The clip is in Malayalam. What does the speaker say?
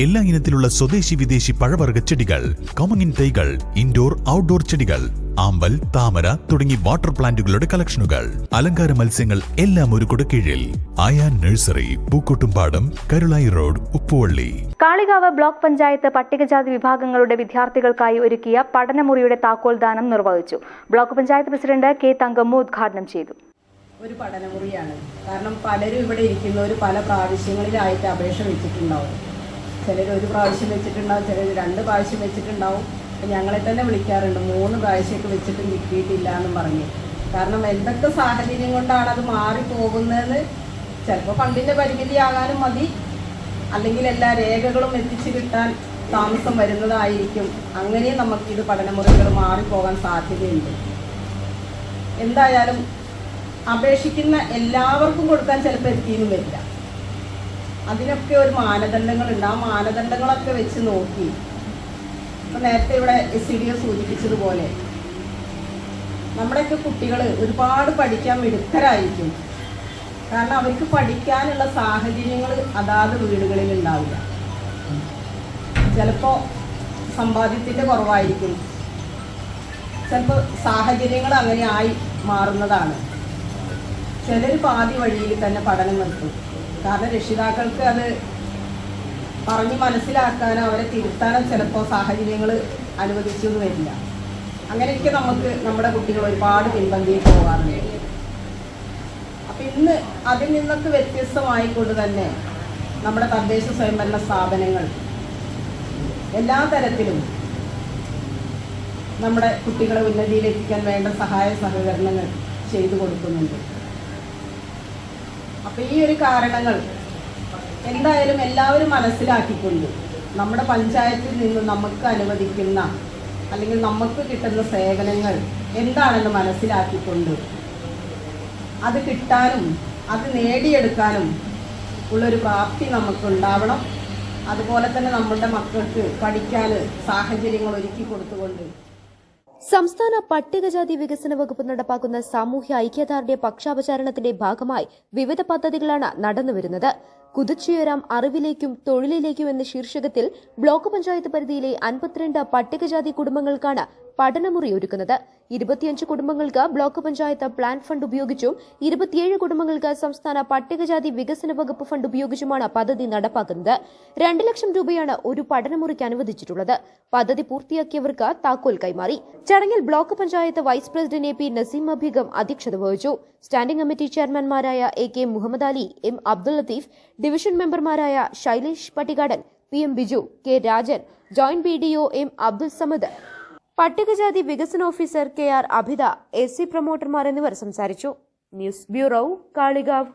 എല്ലാ ഇനത്തിലുള്ള സ്വദേശി വിദേശി പഴവർഗ ചെടികൾ കോമങ്ങിൻ തൈകൾ ഇൻഡോർ ഔട്ട്ഡോർ ചെടികൾ ആമ്പൽ താമര തുടങ്ങി വാട്ടർ പ്ലാന്റുകളുടെ കളക്ഷനുകൾ അലങ്കാര മത്സ്യങ്ങൾ എല്ലാം ഒരു കുടക്കീഴിൽ ആയാൻ nursery Pookkottumpadam Karulai road Uppuvalli. Kalikavu block panchayat പട്ടികജാതി വിഭാഗങ്ങളുടെ വിദ്യാർത്ഥികൾക്കായി ഒരുക്കിയ പഠനമുറിയുടെ താക്കോൽദാനം നിർവഹിച്ചു. Block panchayat president K Thankammu ഉദ്ഘാടനം ചെയ്തു. ഒരു പഠനമുറിയാണ്. കാരണം പലരും ഇവിടെ ഇരിക്കുന്നവർ പല പ്രാവശ്യങ്ങളിലായിട്ട് അപേക്ഷ വെച്ചിട്ടുണ്ടാവും. ചിലർ ഒരു പ്രാവശ്യം വെച്ചിട്ടുണ്ടാവും ചിലർ രണ്ട് പ്രാവശ്യം വെച്ചിട്ടുണ്ടാവും. അപ്പം ഞങ്ങളെ തന്നെ വിളിക്കാറുണ്ട് മൂന്ന് പ്രാവശ്യമൊക്കെ വെച്ചിട്ടും കിട്ടിയിട്ടില്ല എന്നും പറഞ്ഞ്. കാരണം എന്തൊക്കെ സാഹചര്യം കൊണ്ടാണ് അത് മാറിപ്പോകുന്നതെന്ന് ചിലപ്പോൾ ഫണ്ടിന്റെ പരിമിതിയാകാനും മതി. അല്ലെങ്കിൽ എല്ലാ രേഖകളും എത്തിച്ചു കിട്ടാൻ താമസം വരുന്നതായിരിക്കും. അങ്ങനെയും ഇത് പഠനമുറികൾ മാറിപ്പോകാൻ സാധ്യതയുണ്ട്. എന്തായാലും അപേക്ഷിക്കുന്ന എല്ലാവർക്കും കൊടുക്കാൻ ചിലപ്പോൾ എത്തിയെന്നും വരില്ല. അതിനൊക്കെ ഒരു മാനദണ്ഡങ്ങളുണ്ട്. ആ മാനദണ്ഡങ്ങളൊക്കെ വെച്ച് നോക്കി. ഇപ്പം നേരത്തെ ഇവിടെ എസ് ഡി സൂചിപ്പിച്ചതുപോലെ നമ്മുടെയൊക്കെ കുട്ടികൾ ഒരുപാട് പഠിക്കാൻ മിടുക്കരായിരിക്കും. കാരണം അവർക്ക് പഠിക്കാനുള്ള സാഹചര്യങ്ങൾ അതാത് വീടുകളിൽ ഉണ്ടാവില്ല ചിലപ്പോൾ സമ്പാദ്യത്തിന്റെ കുറവായിരിക്കും. ചിലപ്പോൾ സാഹചര്യങ്ങൾ അങ്ങനെ ആയി മാറുന്നതാണ്. ചിലർ പാതി വഴിയിൽ തന്നെ പഠനം നിർത്തും. കാരണം രക്ഷിതാക്കൾക്ക് അത് പറഞ്ഞ് മനസ്സിലാക്കാനോ അവരെ തിരുത്താനോ ചിലപ്പോൾ സാഹചര്യങ്ങൾ അനുവദിച്ചൊന്നും വരില്ല. അങ്ങനെയൊക്കെ നമുക്ക് നമ്മുടെ കുട്ടികൾ ഒരുപാട് പിൻപന്തിയിൽ പോകാറുണ്ട്. അപ്പം ഇന്ന് അതിൽ നിന്നൊക്കെ വ്യത്യസ്തമായിക്കൊണ്ട് തന്നെ നമ്മുടെ തദ്ദേശ സ്വയംഭരണ സ്ഥാപനങ്ങൾ എല്ലാ തരത്തിലും നമ്മുടെ കുട്ടികളെ ഉന്നതിയിലെത്തിക്കാൻ വേണ്ട സഹായ സഹകരണങ്ങൾ ചെയ്തു കൊടുക്കുന്നുണ്ട്. അപ്പോൾ ഈ ഒരു കാരണങ്ങൾ എന്തായാലും എല്ലാവരും മനസ്സിലാക്കിക്കൊണ്ട് നമ്മുടെ പഞ്ചായത്തിൽ നിന്ന് നമുക്ക് അനുവദിക്കുന്ന അല്ലെങ്കിൽ നമുക്ക് കിട്ടുന്ന സേവനങ്ങൾ എന്താണെന്ന് മനസ്സിലാക്കിക്കൊണ്ട് അത് കിട്ടാനും അത് നേടിയെടുക്കാനും ഉള്ളൊരു പ്രാപ്തി നമുക്കുണ്ടാവണം. അതുപോലെ തന്നെ നമ്മളുടെ മക്കൾക്ക് പഠിക്കാൻ സാഹചര്യങ്ങൾ ഒരുക്കി കൊടുത്തുകൊണ്ട് സംസ്ഥാന പട്ടികജാതി വികസന വകുപ്പ് നടപ്പാക്കുന്ന സാമൂഹ്യ ഐക്യദാർഢ്യ പക്ഷാപചാരണത്തിന്റെ ഭാഗമായി വിവിധ പദ്ധതികളാണ് നടന്നുവരുന്നത്. കുതിച്ചുയരാം അറിവിലേക്കും തൊഴിലിലേക്കും എന്ന ശീർഷകത്തിൽ ബ്ലോക്ക് പഞ്ചായത്ത് പരിധിയിലെ അൻപത്തിരണ്ട് പട്ടികജാതി കുടുംബങ്ങൾക്കാണ് പഠനമുറി ഒരുക്കുന്നത് ഇരുപത്തിയഞ്ച് കുടുംബങ്ങൾക്ക് ബ്ലോക്ക് പഞ്ചായത്ത് പ്ലാൻ ഫണ്ട് ഉപയോഗിച്ചും ഇരുപത്തിയേഴ് കുടുംബങ്ങൾക്ക് സംസ്ഥാന പട്ടികജാതി വികസന വകുപ്പ് ഫണ്ട് ഉപയോഗിച്ചുമാണ് പദ്ധതി നടപ്പാക്കുന്നത്. രണ്ട് ലക്ഷം രൂപയാണ് ഒരു പഠനമുറിക്ക് അനുവദിച്ചിട്ടുള്ളത്. പദ്ധതി പൂർത്തിയാക്കിയവർക്ക് താക്കോൽ കൈമാറി. ചടങ്ങിൽ block panchayat vice president A P Naseem അഭിഗം അധ്യക്ഷത വഹിച്ചു. Standing committee ചെയർമാൻമാരായ A K Muhammad Ali M Abdul Latheef division മെമ്പർമാരായ Shailesh Pattikadan P M Biju K Rajan joint B D O M Abdul Samad പട്ടികജാതി വികസന officer K R Abhitha S C പ്രൊമോട്ടർമാർ എന്നിവർ സംസാരിച്ചു. News bureau Kalikavu.